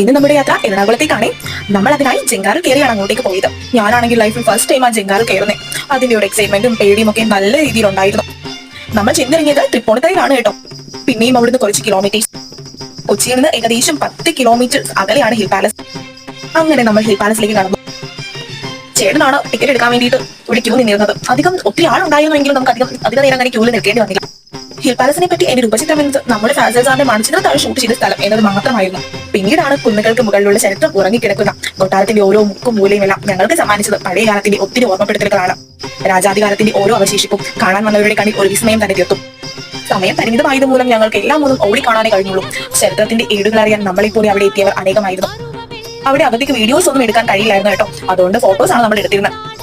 ഇന്ന് നമ്മുടെ യാത്ര എറണാകുളത്തേക്കാണേ. നമ്മൾ അതിനായി ജങ്കാറിൽ കയറിയാണ് അങ്ങോട്ടേക്ക് പോയത്. ഞാനാണെങ്കിൽ ലൈഫിൽ ഫസ്റ്റ് ടൈം ആ ജങ്കാറിൽ കയറുന്നത് അതിന്റെ ഒരു എക്സൈറ്റ്മെന്റും പേടിയും ഒക്കെ നല്ല രീതിയിൽ ഉണ്ടായിരുന്നു. നമ്മൾ ചെന്നിറങ്ങിയത് തൃപ്പൂണിത്തറയിലാണ് കേട്ടോ. പിന്നെയും അവിടുന്ന് കുറച്ച് കിലോമീറ്റേഴ്സ് കൊച്ചിയിൽ നിന്ന് ഏകദേശം പത്ത് കിലോമീറ്റർ അകലെയാണ് ഹിൽ പാലസ് അങ്ങനെ നമ്മൾ ഹിൽ പാലസിലേക്ക് കടന്നു. ചേട്ടനാണ് ടിക്കറ്റ് എടുക്കാൻ വേണ്ടിയിട്ട് ഒരു ക്യൂ നിന്നിരുന്നത്. അധികം ഒത്തിരി ആളുണ്ടായിരുന്നെങ്കിലും നമുക്ക് അധികം അധികം നേരം അങ്ങനെ ക്യൂവിൽ നിൽക്കേണ്ടി വന്നില്ല. ഹിൽ പാലസിനെ പറ്റി എന്റെ രൂപചിത്രം എന്നത് നമ്മുടെ ഫാസൽ സാറിന്റെ താഴെ ഷൂട്ട് ചെയ്ത സ്ഥലം എന്നത് മാത്രമായിരുന്നു. പിന്നീടാണ് കുന്നുകൾക്ക് മുകളിലുള്ള ചരിത്രം ഉറങ്ങിക്കിടക്കുന്ന കൊട്ടാരത്തിന്റെ ഓരോ മുക്കും മൂലയും എല്ലാം ഞങ്ങൾക്ക് സമ്മാനിച്ചത് പഴയ കാലത്തിന്റെ ഒത്തിരി ഓർമ്മപ്പെടുത്തലുകളാണ്. രാജാധികാരത്തിന്റെ ഓരോ അവശേഷിപ്പും കാണാൻ വന്നവരുടെ കണ്ണിൽ ഒരു വിസ്മയം തന്നെ തീർത്തും. സമയം പരിമിതമായത് മൂലം ഞങ്ങൾക്ക് എല്ലാം ഒന്നും ഓടി കാണാനേ കഴിഞ്ഞുള്ളൂ. ചരിത്രത്തിന്റെ ഏടുകൾ അറിയാൻ നമ്മളെപ്പോലെ അവിടെ എത്തിയവർ അനേകമായിരുന്നു. അവിടെ അവധിക്ക് വീഡിയോസ് ഒന്നും എടുക്കാൻ കഴിയില്ലായിരുന്നു കേട്ടോ. അതുകൊണ്ട് ഫോട്ടോസ് ആണ് നമ്മൾ എടുത്തിരുന്നത്.